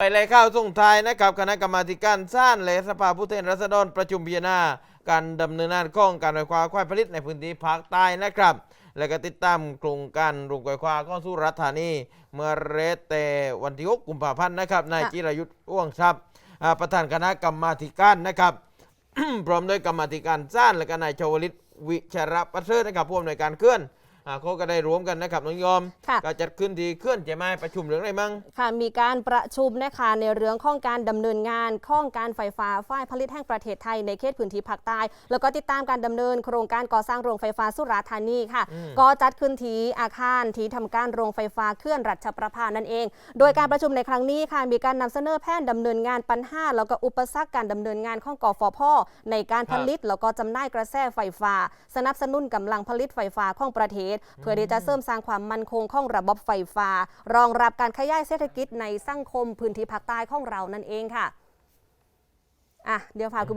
ไปเลยข้าวส่งท้ายนะครับคณะกรรมาธิการสร้างและสภาผู้แทนราษฎรประชุมพิจารณาการดำเนินงานของการไฟฟ้าควายผลิตในพื้นที่ภาคใต้นะครับ และก็ติดตามโครงการโรงไฟฟ้าข้องสุรัตน์ธานี เมื่อเรศแต่วันที่6กุมภาพันธ์นะครับนายค่ะจิรายุทธ์อ้วงทรัพย์อ่าประธานคณะกรรมาธิการนะครับ พร้อมด้วยกรรมาธิการสร้างและก็นายชวลิตวิชระประเสริฐนะครับผู้อำนวยการเคลื่อน อ่าเขาก็ได้รวมกันนะครับน้องยอมค่ะ ก็จัดขึ้นที่เคลื่อนใช่ไหมประชุมเรื่องอะไรมั่ง ค่ะมีการประชุมนะคะในเรื่องของการดำเนินงานข้องการไฟฟ้าฝ่ายผลิตแห่งประเทศไทยในเขตพื้นที่ภาคใต้ แล้วก็ติดตามการดำเนินโครงการก่อสร้างโรงไฟฟ้าสุราษฎร์ธานีค่ะ อืม ก็จัดขึ้นที่อาคารที่ทำการโรงไฟฟ้าเคลื่อนรัชประภานั่นเอง โดยการประชุมในครั้งนี้ค่ะมีการนำเสนอแผนดำเนินงานปัญหาแล้วก็อุปสรรคการดำเนินงานของกฟผในการผลิตแล้วก็จำหน่ายกระแสไฟฟ้า สนับสนุนกำลังผลิตไฟฟ้าของประเทศเพื่อที่จะเสริมสร้างความมั่นคงของระบบไฟฟ้า รองรับการขยายเศรษฐกิจในสังคมพื้นที่ภาคใต้ของเรานั่นเองค่ะอะเดี๋ยวพาคุณ